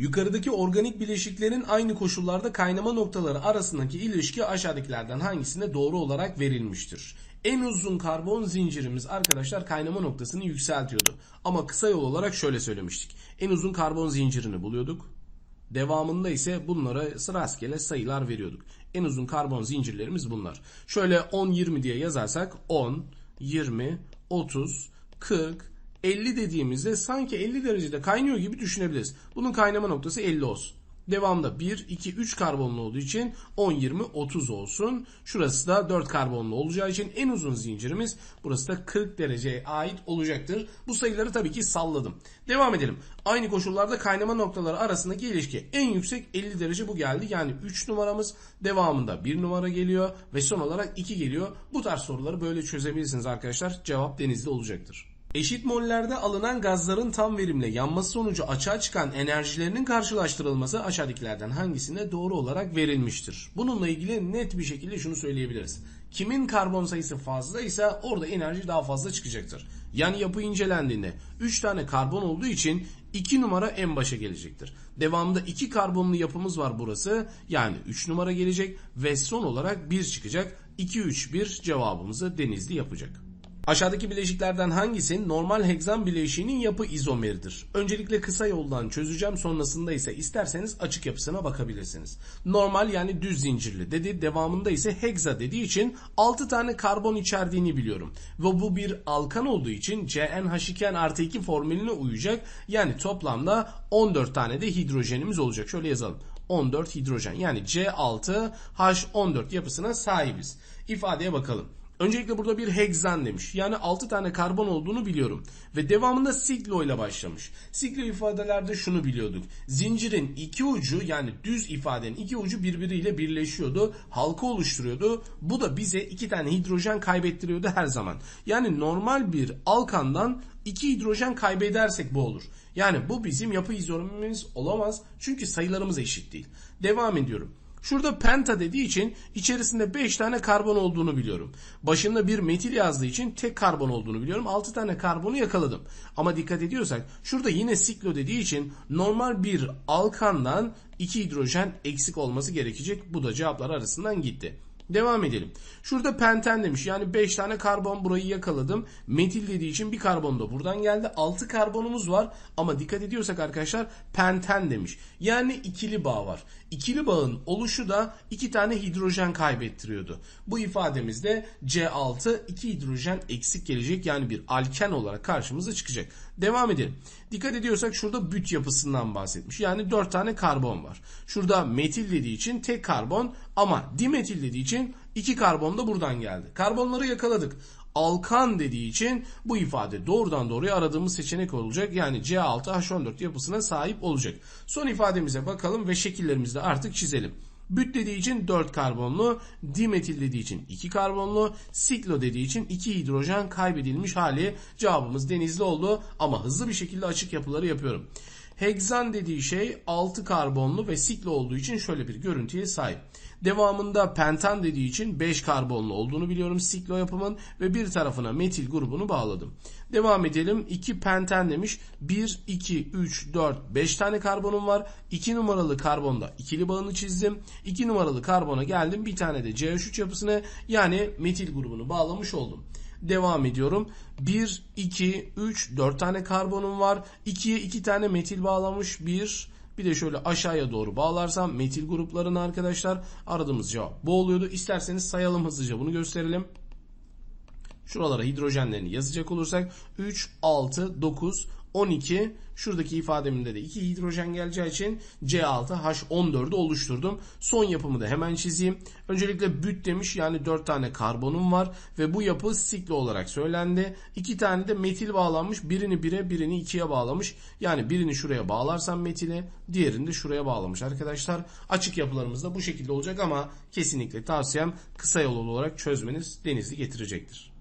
Yukarıdaki organik bileşiklerin aynı koşullarda kaynama noktaları arasındaki ilişki aşağıdakilerden hangisinde doğru olarak verilmiştir? En uzun karbon zincirimiz arkadaşlar kaynama noktasını yükseltiyordu. Ama kısa yol olarak şöyle söylemiştik. En uzun karbon zincirini buluyorduk. Devamında ise bunlara rastgele sayılar veriyorduk. En uzun karbon zincirlerimiz bunlar. Şöyle 10-20 diye yazarsak 10, 20, 30, 40, 50 dediğimizde sanki 50 derecede kaynıyor gibi düşünebiliriz. Bunun kaynama noktası 50 olsun. Devamda 1, 2, 3 karbonlu olduğu için 10, 20, 30 olsun. Şurası da 4 karbonlu olacağı için en uzun zincirimiz burası da 40 dereceye ait olacaktır. Bu sayıları tabii ki salladım. Devam edelim. Aynı koşullarda kaynama noktaları arasındaki ilişki en yüksek 50 derece bu geldi. Yani 3 numaramız devamında 1 numara geliyor ve son olarak 2 geliyor. Bu tarz soruları böyle çözebilirsiniz arkadaşlar. Cevap denizde olacaktır. Eşit mollerde alınan gazların tam verimle yanması sonucu açığa çıkan enerjilerinin karşılaştırılması aşağıdakilerden hangisinde doğru olarak verilmiştir? Bununla ilgili net bir şekilde şunu söyleyebiliriz. Kimin karbon sayısı fazla ise orada enerji daha fazla çıkacaktır. Yani yapı incelendiğinde 3 tane karbon olduğu için 2 numara en başa gelecektir. Devamında 2 karbonlu yapımız var burası. Yani 3 numara gelecek ve son olarak 1 çıkacak. 2 3 1 cevabımızı denizli yapacak. Aşağıdaki bileşiklerden hangisi normal hegzan bileşiğinin yapı izomeridir? Öncelikle kısa yoldan çözeceğim sonrasında ise isterseniz açık yapısına bakabilirsiniz. Normal yani düz zincirli dedi devamında ise hegza dediği için 6 tane karbon içerdiğini biliyorum. Ve bu bir alkan olduğu için CnH2n artı 2 formülüne uyacak. Yani toplamda 14 tane de hidrojenimiz olacak. Şöyle yazalım. 14 hidrojen yani C6H14 yapısına sahibiz. İfadeye bakalım. Öncelikle burada bir hexan demiş. Yani 6 tane karbon olduğunu biliyorum. Ve devamında siklo ile başlamış. Siklo ifadelerde şunu biliyorduk. Zincirin iki ucu yani düz ifadenin iki ucu birbiriyle birleşiyordu. Halka oluşturuyordu. Bu da bize iki tane hidrojen kaybettiriyordu her zaman. Yani normal bir alkandan iki hidrojen kaybedersek bu olur. Yani bu bizim yapı izomimiz olamaz. Çünkü sayılarımız eşit değil. Devam ediyorum. Şurada penta dediği için içerisinde 5 tane karbon olduğunu biliyorum. Başında bir metil yazdığı için tek karbon olduğunu biliyorum. 6 tane karbonu yakaladım. Ama dikkat ediyorsak şurada yine siklo dediği için normal bir alkandan 2 hidrojen eksik olması gerekecek. Bu da cevaplar arasından gitti. Devam edelim. Şurada penten demiş. Yani 5 tane karbon burayı yakaladım. Metil dediği için bir karbon da buradan geldi. 6 karbonumuz var. Ama dikkat ediyorsak arkadaşlar penten demiş. Yani ikili bağ var. İkili bağın oluşu da 2 tane hidrojen kaybettiriyordu. Bu ifademizde C6 2 hidrojen eksik gelecek. Yani bir alken olarak karşımıza çıkacak. Devam edelim. Dikkat ediyorsak şurada büt yapısından bahsetmiş. Yani 4 tane karbon var. Şurada metil dediği için tek karbon ama dimetil dediği için 2 karbon da buradan geldi. Karbonları yakaladık. Alkan dediği için bu ifade doğrudan doğruya aradığımız seçenek olacak. Yani C6H14 yapısına sahip olacak. Son ifademize bakalım ve şekillerimizi artık çizelim. Büt dediği için 4 karbonlu, dimetil dediği için 2 karbonlu, siklo dediği için 2 hidrojen kaybedilmiş hali cevabımız denizli oldu ama hızlı bir şekilde açık yapıları yapıyorum. Hexan dediği şey 6 karbonlu ve siklo olduğu için şöyle bir görüntüye sahip. Devamında pentan dediği için 5 karbonlu olduğunu biliyorum siklo yapımın ve bir tarafına metil grubunu bağladım. Devam edelim. 2 penten demiş. 1, 2, 3, 4, 5 tane karbonum var. 2 numaralı karbonda ikili bağını çizdim. 2 numaralı karbona geldim. Bir tane de CH3 yapısına yani metil grubunu bağlamış oldum. Devam ediyorum. 1, 2, 3, 4 tane karbonum var. 2'ye 2 tane metil bağlamış. 1, bir de şöyle aşağıya doğru bağlarsam metil gruplarını arkadaşlar aradığımız cevap bu oluyordu. İsterseniz sayalım hızlıca bunu gösterelim. Şuralara hidrojenlerini yazacak olursak 3, 6, 9, 12 şuradaki ifademinde de 2 hidrojen geleceği için C6H14'ü oluşturdum. Son yapımı da hemen çizeyim. Öncelikle büt demiş yani 4 tane karbonum var ve bu yapı siklo olarak söylendi. 2 tane de metil bağlanmış. Birini 1'e birini 2'ye bağlamış. Yani birini şuraya bağlarsam metile diğerini de şuraya bağlamış arkadaşlar. Açık yapılarımız da bu şekilde olacak ama kesinlikle tavsiyem kısa yol olarak çözmeniz denizi getirecektir.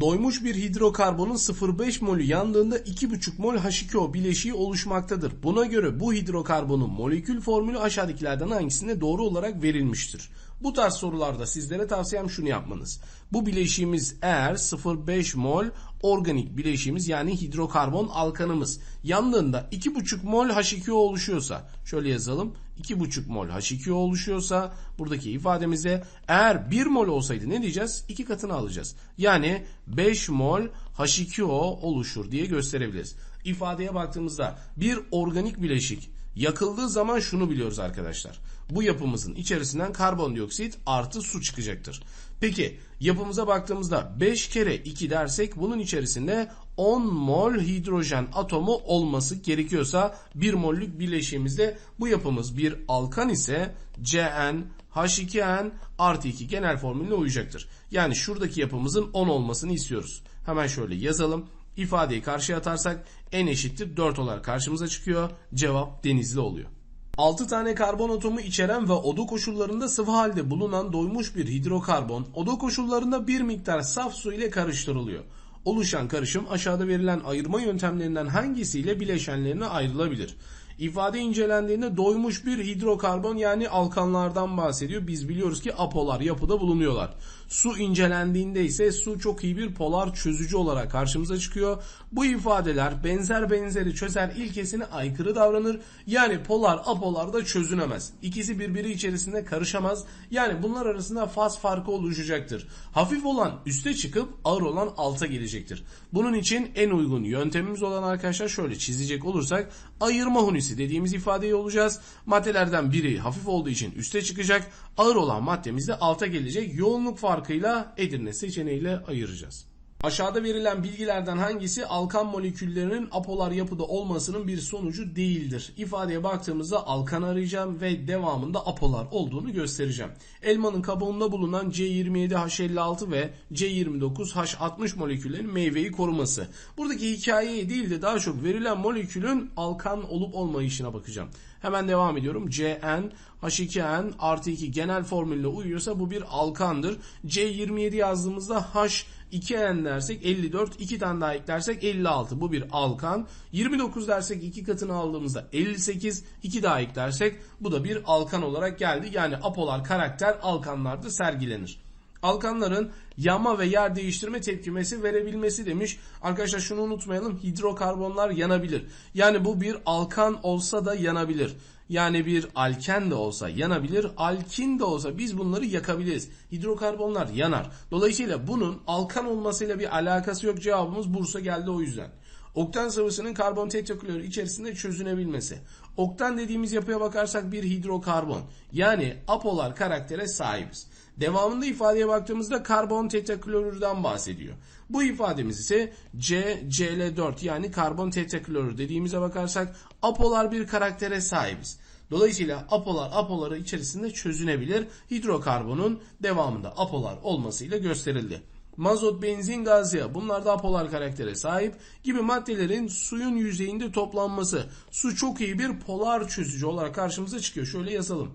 Doymuş bir hidrokarbonun 0,5 molü yandığında 2,5 mol H2O bileşiği oluşmaktadır. Buna göre bu hidrokarbonun molekül formülü aşağıdakilerden hangisinde doğru olarak verilmiştir? Bu tarz sorularda sizlere tavsiyem şunu yapmanız. Bu bileşiğimiz eğer 0,5 mol organik bileşiğimiz yani hidrokarbon alkanımız yandığında 2,5 mol H2O oluşuyorsa şöyle yazalım 2,5 mol H2O oluşuyorsa buradaki ifademizde eğer 1 mol olsaydı ne diyeceğiz? 2 katını alacağız. Yani 5 mol H2O oluşur diye gösterebiliriz. İfadeye baktığımızda bir organik bileşik yakıldığı zaman şunu biliyoruz arkadaşlar. Bu yapımızın içerisinden karbondioksit artı su çıkacaktır. Peki yapımıza baktığımızda 5 kere 2 dersek bunun içerisinde 10 mol hidrojen atomu olması gerekiyorsa 1 mollük bileşiğimizde bu yapımız bir alkan ise Cn H2n artı 2 genel formülüne uyacaktır. Yani şuradaki yapımızın 10 olmasını istiyoruz. Hemen şöyle yazalım. İfadeyi karşıya atarsak n eşittir 4 olarak karşımıza çıkıyor. Cevap denizli oluyor. 6 tane karbon atomu içeren ve oda koşullarında sıvı halde bulunan doymuş bir hidrokarbon oda koşullarında bir miktar saf su ile karıştırılıyor. Oluşan karışım aşağıda verilen ayırma yöntemlerinden hangisiyle bileşenlerine ayrılabilir? İfade incelendiğinde doymuş bir hidrokarbon yani alkanlardan bahsediyor. Biz biliyoruz ki apolar yapıda bulunuyorlar. Su incelendiğinde ise su çok iyi bir polar çözücü olarak karşımıza çıkıyor. Bu ifadeler benzer benzeri çözer ilkesine aykırı davranır. Yani polar apolar da çözünemez. İkisi birbiri içerisinde karışamaz. Yani bunlar arasında faz farkı oluşacaktır. Hafif olan üste çıkıp ağır olan alta gelecektir. Bunun için en uygun yöntemimiz olan arkadaşlar şöyle çizecek olursak ayırma hunisi dediğimiz ifadeyi olacağız. Maddelerden biri hafif olduğu için üste çıkacak. Ağır olan maddemiz de alta gelecek. Yoğunluk farkıyla Edirne seçeneğiyle ayıracağız. Aşağıda verilen bilgilerden hangisi alkan moleküllerinin apolar yapıda olmasının bir sonucu değildir? İfadeye baktığımızda alkan arayacağım ve devamında apolar olduğunu göstereceğim. Elmanın kabuğunda bulunan C27H56 ve C29H60 moleküllerin meyveyi koruması. Buradaki hikayeye değil de daha çok verilen molekülün alkan olup olmayışına bakacağım. Hemen devam ediyorum. Cn H2n artı 2 genel formülle uyuyorsa bu bir alkandır. C27 yazdığımızda H 2n dersek 54, 2 tane daha eklersek 56. Bu bir alkan. 29 dersek 2 katını aldığımızda 58, 2 daha eklersek bu da bir alkan olarak geldi. Yani apolar karakter alkanlarda sergilenir. Alkanların yanma ve yer değiştirme tepkimesi verebilmesi demiş. Arkadaşlar şunu unutmayalım. Hidrokarbonlar yanabilir. Yani bu bir alkan olsa da yanabilir. Yani bir alken de olsa yanabilir, alkin de olsa biz bunları yakabiliriz. Hidrokarbonlar yanar. Dolayısıyla bunun alkan olmasıyla bir alakası yok cevabımız Bursa geldi o yüzden. Oktan sıvısının karbon tetraklorür içerisinde çözünebilmesi. Oktan dediğimiz yapıya bakarsak bir hidrokarbon. Yani apolar karaktere sahibiz. Devamında ifadeye baktığımızda karbon tetraklorürden bahsediyor. Bu ifademiz ise C, Cl4 yani karbon tetraklorür dediğimize bakarsak apolar bir karaktere sahibiz. Dolayısıyla apolar apoları içerisinde çözünebilir. Hidrokarbonun devamında apolar olmasıyla gösterildi mazot, benzin, gaz yağı bunlar da apolar karaktere sahip gibi maddelerin suyun yüzeyinde toplanması. Su çok iyi bir polar çözücü olarak karşımıza çıkıyor. Şöyle yazalım.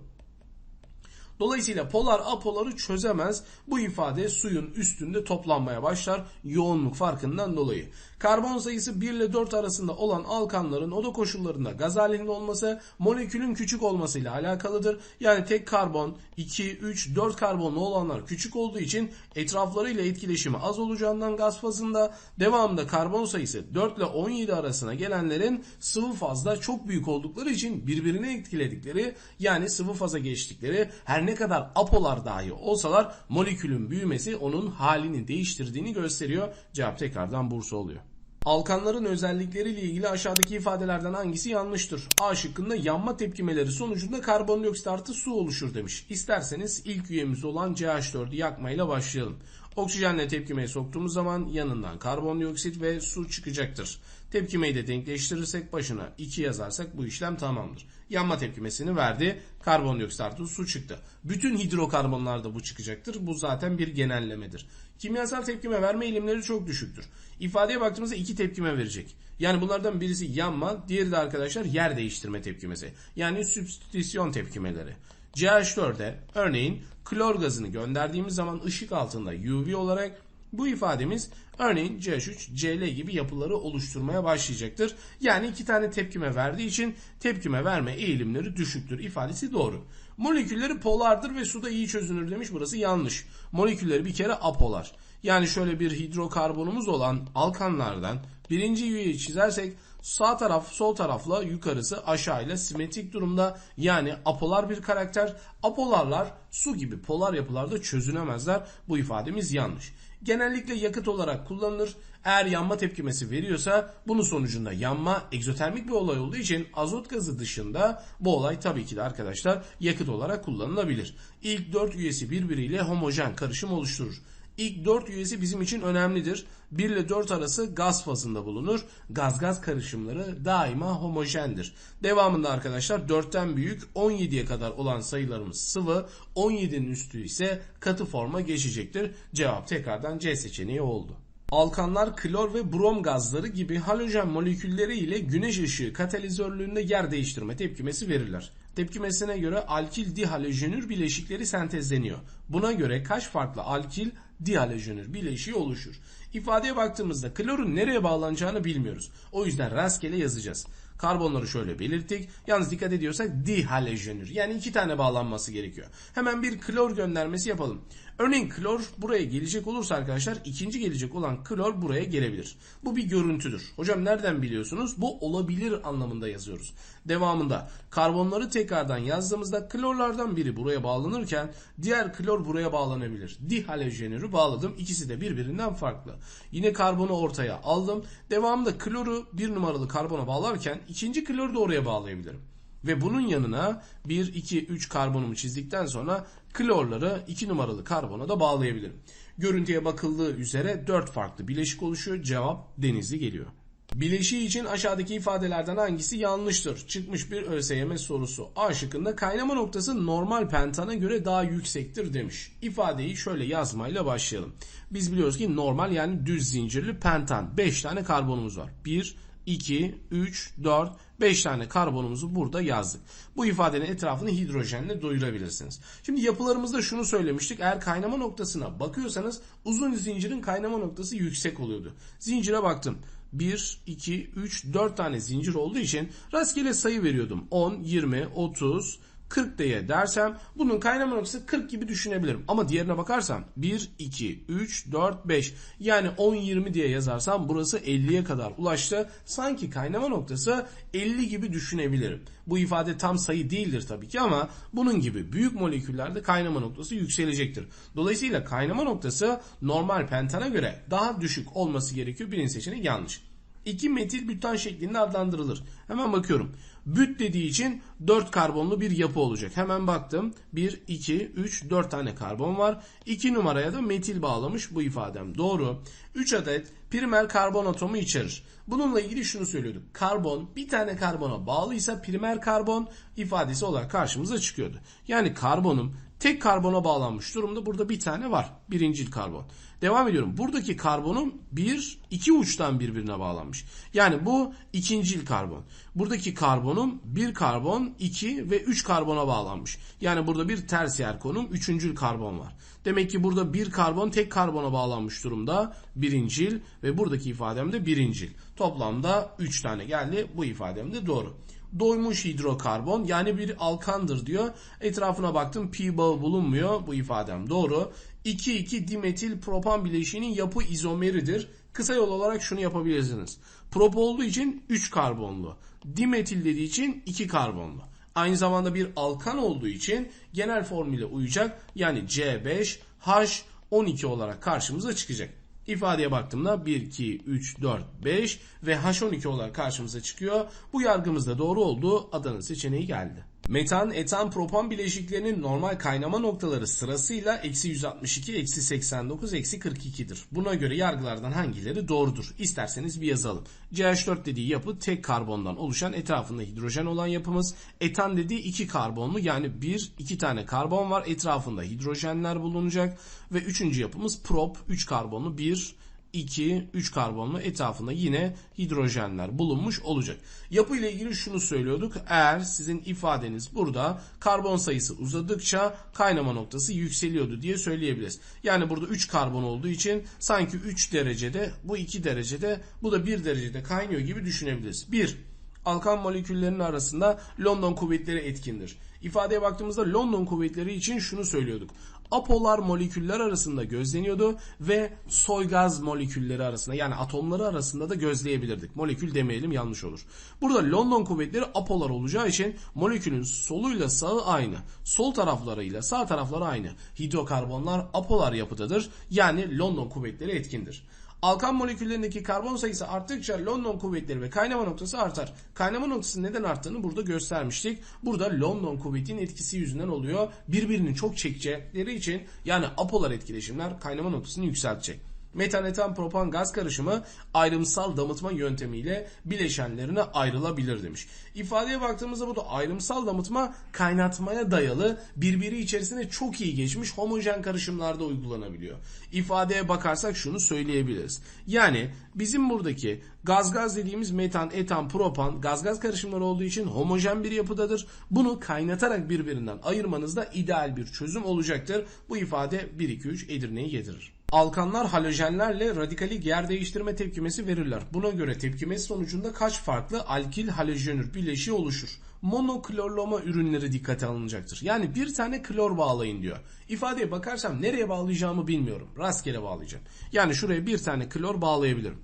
Dolayısıyla polar apoları çözemez. Bu ifade suyun üstünde toplanmaya başlar yoğunluk farkından dolayı. Karbon sayısı 1 ile 4 arasında olan alkanların oda koşullarında gaz halinde olması molekülün küçük olmasıyla alakalıdır. Yani tek karbon, 2, 3, 4 karbonlu olanlar küçük olduğu için etraflarıyla etkileşimi az olacağından gaz fazında devamında karbon sayısı 4 ile 17 arasına gelenlerin sıvı fazda çok büyük oldukları için birbirine etkiledikleri yani sıvı faza geçtikleri her ne kadar apolar dahi olsalar molekülün büyümesi onun halini değiştirdiğini gösteriyor. Cevap tekrardan Bursa oluyor. Alkanların özellikleriyle ilgili aşağıdaki ifadelerden hangisi yanlıştır? A şıkkında yanma tepkimeleri sonucunda karbondioksit artı su oluşur demiş. İsterseniz ilk üyemiz olan CH4'ü yakmayla başlayalım. Oksijenle tepkimeye soktuğumuz zaman yanından karbondioksit ve su çıkacaktır. Tepkimeyi de denkleştirirsek başına 2 yazarsak bu işlem tamamdır. Yanma tepkimesini verdi. Karbondioksit artı su çıktı. Bütün hidrokarbonlarda bu çıkacaktır. Bu zaten bir genellemedir. Kimyasal tepkime verme eğilimleri çok düşüktür. İfadeye baktığımızda iki tepkime verecek. Yani bunlardan birisi yanma, diğeri de arkadaşlar yer değiştirme tepkimesi. Yani sübstitüsyon tepkimeleri. CH4'e örneğin klor gazını gönderdiğimiz zaman ışık altında UV olarak Bu ifademiz örneğin CH3, Cl gibi yapıları oluşturmaya başlayacaktır. Yani iki tane tepkime verdiği için tepkime verme eğilimleri düşüktür ifadesi doğru. Molekülleri polardır ve suda iyi çözünür demiş burası yanlış. Molekülleri bir kere apolar. Yani şöyle bir hidrokarbonumuz olan alkanlardan birinci üyeyi çizersek sağ taraf sol tarafla yukarısı aşağıyla simetrik durumda yani apolar bir karakter. Apolarlar su gibi polar yapılarda çözünemezler. Bu ifademiz yanlış. Genellikle yakıt olarak kullanılır. Eğer yanma tepkimesi veriyorsa bunun sonucunda yanma egzotermik bir olay olduğu için azot gazı dışında bu olay tabii ki de arkadaşlar yakıt olarak kullanılabilir. İlk 4 üyesi birbiriyle homojen karışım oluşturur. İlk 4 üyesi bizim için önemlidir. 1 ile 4 arası gaz fazında bulunur. Gaz-gaz karışımları daima homojendir. Devamında arkadaşlar 4'ten büyük 17'ye kadar olan sayılarımız sıvı, 17'nin üstü ise katı forma geçecektir. Cevap tekrardan C seçeneği oldu. Alkanlar klor ve brom gazları gibi halojen molekülleri ile güneş ışığı katalizörlüğünde yer değiştirme tepkimesi verirler. Tepkimesine göre alkil dihalojenür bileşikleri sentezleniyor. Buna göre kaç farklı alkil dihalojenür bileşiği oluşur? İfadeye baktığımızda klorun nereye bağlanacağını bilmiyoruz. O yüzden rastgele yazacağız. Karbonları şöyle belirttik. Yalnız dikkat ediyorsak dihalojenür. Yani iki tane bağlanması gerekiyor. Hemen bir klor göndermesi yapalım. Örneğin klor buraya gelecek olursa arkadaşlar ikinci gelecek olan klor buraya gelebilir. Bu bir görüntüdür. Hocam nereden biliyorsunuz? Bu olabilir anlamında yazıyoruz. Devamında karbonları tekrardan yazdığımızda klorlardan biri buraya bağlanırken diğer klor buraya bağlanabilir. Dihalojenürü bağladım. İkisi de birbirinden farklı. Yine karbonu ortaya aldım. Devamında kloru bir numaralı karbona bağlarken ikinci kloru da oraya bağlayabilirim. Ve bunun yanına 1, 2, 3 karbonumu çizdikten sonra klorları 2 numaralı karbona da bağlayabilirim. Görüntüye bakıldığı üzere 4 farklı bileşik oluşuyor. Cevap denizli geliyor. Bileşiği için aşağıdaki ifadelerden hangisi yanlıştır? Çıkmış bir ÖSYM sorusu. A şıkkında kaynama noktası normal pentana göre daha yüksektir demiş. İfadeyi şöyle yazmayla başlayalım. Biz biliyoruz ki normal yani düz zincirli pentan. 5 tane karbonumuz var. 1, 2, 3, 4, 5 tane karbonumuzu burada yazdık. Bu ifadenin etrafını hidrojenle doyurabilirsiniz. Şimdi yapılarımızda şunu söylemiştik. Eğer kaynama noktasına bakıyorsanız uzun zincirin kaynama noktası yüksek oluyordu. Zincire baktım. 1, 2, 3, 4 tane zincir olduğu için rastgele sayı veriyordum. 10, 20, 30, 40 diye dersem bunun kaynama noktası 40 gibi düşünebilirim. Ama diğerine bakarsam 1, 2, 3, 4, 5 yani 10, 20 diye yazarsam burası 50'ye kadar ulaştı. Sanki kaynama noktası 50 gibi düşünebilirim. Bu ifade tam sayı değildir tabii ki ama bunun gibi büyük moleküllerde kaynama noktası yükselecektir. Dolayısıyla kaynama noktası normal pentana göre daha düşük olması gerekiyor. Birinci seçenek yanlış. 2 metil bütan şeklinde adlandırılır. Hemen bakıyorum. Büt dediği için 4 karbonlu bir yapı olacak. Hemen baktım. 1, 2, 3, 4 tane karbon var. 2 numaraya da metil bağlamış bu ifadem. Doğru. 3 adet primer karbon atomu içerir. Bununla ilgili şunu söylüyorduk. Karbon bir tane karbona bağlıysa primer karbon ifadesi olarak karşımıza çıkıyordu. Yani karbonum tek karbona bağlanmış durumda. Burada bir tane var. Birincil karbon. Devam ediyorum. Buradaki karbonum bir, iki uçtan birbirine bağlanmış. Yani bu ikincil karbon. Buradaki karbonum bir karbon, iki ve üç karbona bağlanmış. Yani burada bir tersiyer konum, üçüncül karbon var. Demek ki burada bir karbon tek karbona bağlanmış durumda. Birincil ve buradaki ifadem de birincil. Toplamda üç tane geldi. Bu ifadem de doğru doymuş hidrokarbon yani bir alkandır diyor. Etrafına baktım pi bağı bulunmuyor. Bu ifadem doğru. 2,2 dimetil propan bileşiğinin yapı izomeridir. Kısa yol olarak şunu yapabilirsiniz. Prop için 3 karbonlu. Dimetil dediği için 2 karbonlu. Aynı zamanda bir alkan olduğu için genel formüle uyacak. Yani C5H12 olarak karşımıza çıkacak. İfadeye baktığımda 1, 2, 3, 4, 5 ve H12 olarak karşımıza çıkıyor. Bu yargımız da doğru oldu. Adana seçeneği geldi. Metan, etan, propan bileşiklerinin normal kaynama noktaları sırasıyla eksi 162, eksi 89, eksi 42'dir. Buna göre yargılardan hangileri doğrudur? İsterseniz bir yazalım. CH4 dediği yapı tek karbondan oluşan etrafında hidrojen olan yapımız. Etan dediği iki karbonlu yani bir, iki tane karbon var etrafında hidrojenler bulunacak. Ve üçüncü yapımız prop, 3 karbonlu bir 2, 3 karbonlu etrafında yine hidrojenler bulunmuş olacak. Yapı ile ilgili şunu söylüyorduk. Eğer sizin ifadeniz burada karbon sayısı uzadıkça kaynama noktası yükseliyordu diye söyleyebiliriz. Yani burada 3 karbon olduğu için sanki 3 derecede bu 2 derecede bu da 1 derecede kaynıyor gibi düşünebiliriz. 1. Alkan moleküllerinin arasında London kuvvetleri etkindir. İfadeye baktığımızda London kuvvetleri için şunu söylüyorduk apolar moleküller arasında gözleniyordu ve soy gaz molekülleri arasında yani atomları arasında da gözleyebilirdik. Molekül demeyelim yanlış olur. Burada London kuvvetleri apolar olacağı için molekülün soluyla sağı aynı. Sol taraflarıyla sağ tarafları aynı. Hidrokarbonlar apolar yapıdadır. Yani London kuvvetleri etkindir. Alkan moleküllerindeki karbon sayısı arttıkça London kuvvetleri ve kaynama noktası artar. Kaynama noktası neden arttığını burada göstermiştik. Burada London kuvvetinin etkisi yüzünden oluyor. Birbirini çok çekecekleri için yani apolar etkileşimler kaynama noktasını yükseltecek. Metan, etan, propan gaz karışımı ayrımsal damıtma yöntemiyle bileşenlerine ayrılabilir demiş. İfadeye baktığımızda bu da ayrımsal damıtma kaynatmaya dayalı birbiri içerisine çok iyi geçmiş homojen karışımlarda uygulanabiliyor. İfadeye bakarsak şunu söyleyebiliriz. Yani bizim buradaki gaz gaz dediğimiz metan, etan, propan gaz gaz karışımları olduğu için homojen bir yapıdadır. Bunu kaynatarak birbirinden ayırmanız da ideal bir çözüm olacaktır. Bu ifade 1 2 3 Edirne'yi getirir. Alkanlar halojenlerle radikali yer değiştirme tepkimesi verirler. Buna göre tepkimesi sonucunda kaç farklı alkil halojenür bileşiği oluşur? Monoklorlama ürünleri dikkate alınacaktır. Yani bir tane klor bağlayın diyor. İfadeye bakarsam nereye bağlayacağımı bilmiyorum. Rastgele bağlayacağım. Yani şuraya bir tane klor bağlayabilirim.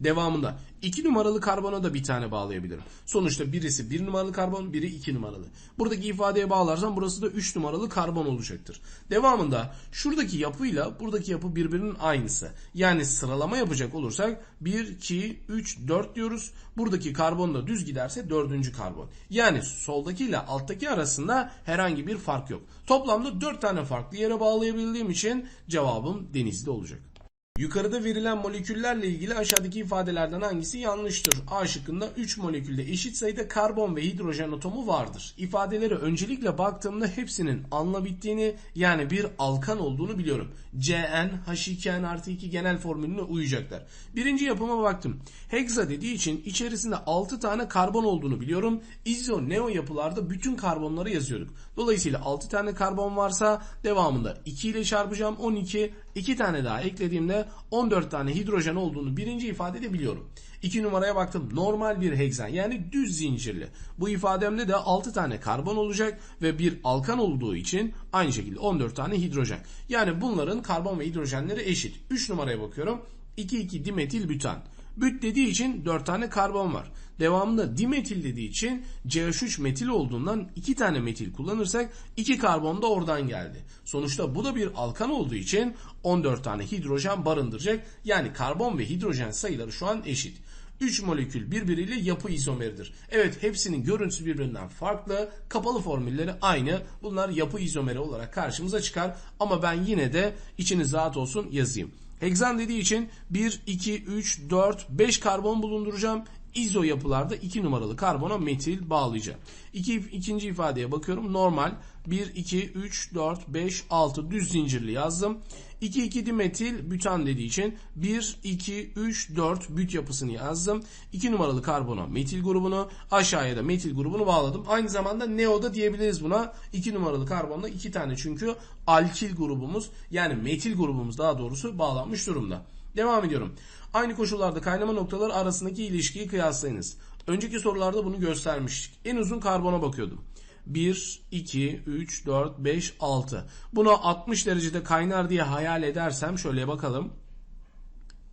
Devamında 2 numaralı karbona da bir tane bağlayabilirim. Sonuçta birisi 1 numaralı karbon, biri 2 numaralı. Buradaki ifadeye bağlarsam burası da 3 numaralı karbon olacaktır. Devamında şuradaki yapıyla buradaki yapı birbirinin aynısı. Yani sıralama yapacak olursak 1, 2, 3, 4 diyoruz. Buradaki karbon da düz giderse 4. karbon. Yani soldaki ile alttaki arasında herhangi bir fark yok. Toplamda 4 tane farklı yere bağlayabildiğim için cevabım denizli olacak. Yukarıda verilen moleküllerle ilgili aşağıdaki ifadelerden hangisi yanlıştır? A şıkkında 3 molekülde eşit sayıda karbon ve hidrojen atomu vardır. İfadeleri öncelikle baktığımda hepsinin anla bittiğini yani bir alkan olduğunu biliyorum. Cn H2n artı 2 genel formülüne uyacaklar. Birinci yapıma baktım. Hexa dediği için içerisinde 6 tane karbon olduğunu biliyorum. İzo neo yapılarda bütün karbonları yazıyorduk. Dolayısıyla 6 tane karbon varsa devamında 2 ile çarpacağım 12 2 tane daha eklediğimde 14 tane hidrojen olduğunu birinci ifadede biliyorum. 2 numaraya baktım. Normal bir heksen yani düz zincirli. Bu ifademde de 6 tane karbon olacak ve bir alkan olduğu için aynı şekilde 14 tane hidrojen. Yani bunların karbon ve hidrojenleri eşit. 3 numaraya bakıyorum. 2,2 dimetil bütan. Büt dediği için 4 tane karbon var. Devamında dimetil dediği için CH3 metil olduğundan 2 tane metil kullanırsak 2 karbon da oradan geldi. Sonuçta bu da bir alkan olduğu için 14 tane hidrojen barındıracak. Yani karbon ve hidrojen sayıları şu an eşit. 3 molekül birbiriyle yapı izomeridir. Evet hepsinin görüntüsü birbirinden farklı. Kapalı formülleri aynı. Bunlar yapı izomeri olarak karşımıza çıkar. Ama ben yine de içiniz rahat olsun yazayım. Heksan dediği için 1, 2, 3, 4, 5 karbon bulunduracağım. İzo yapılarda 2 numaralı karbona metil bağlayacağım. İki, ikinci ifadeye bakıyorum. Normal 1, 2, 3, 4, 5, 6 düz zincirli yazdım. 2, 2 dimetil bütan dediği için 1, 2, 3, 4 büt yapısını yazdım. 2 numaralı karbona metil grubunu aşağıya da metil grubunu bağladım. Aynı zamanda neo da diyebiliriz buna. 2 numaralı karbonda 2 tane çünkü alkil grubumuz yani metil grubumuz daha doğrusu bağlanmış durumda. Devam ediyorum. Aynı koşullarda kaynama noktaları arasındaki ilişkiyi kıyaslayınız. Önceki sorularda bunu göstermiştik. En uzun karbona bakıyordum. 1, 2, 3, 4, 5, 6. Buna 60 derecede kaynar diye hayal edersem şöyle bakalım.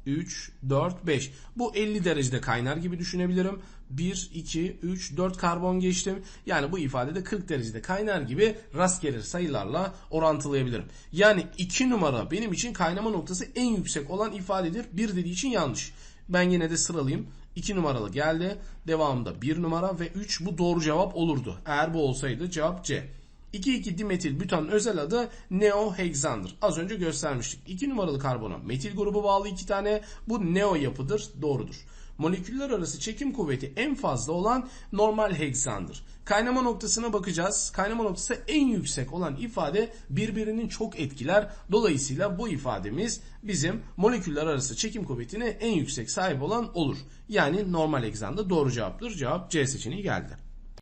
3, 4, 5. Bu 50 derecede kaynar gibi düşünebilirim. 1, 2, 3, 4 karbon geçtim. Yani bu ifadede 40 derecede kaynar gibi rastgele sayılarla orantılayabilirim. Yani 2 numara benim için kaynama noktası en yüksek olan ifadedir. 1 dediği için yanlış. Ben yine de sıralayayım. 2 numaralı geldi. Devamında 1 numara ve 3 bu doğru cevap olurdu. Eğer bu olsaydı cevap C. 2,2 dimetil butanın özel adı neohexandır. Az önce göstermiştik. 2 numaralı karbona metil grubu bağlı 2 tane bu neo yapıdır. Doğrudur. Moleküller arası çekim kuvveti en fazla olan normal heksandır. Kaynama noktasına bakacağız. Kaynama noktası en yüksek olan ifade birbirinin çok etkiler. Dolayısıyla bu ifademiz bizim moleküller arası çekim kuvvetine en yüksek sahip olan olur. Yani normal heksanda doğru cevaptır. Cevap C seçeneği geldi.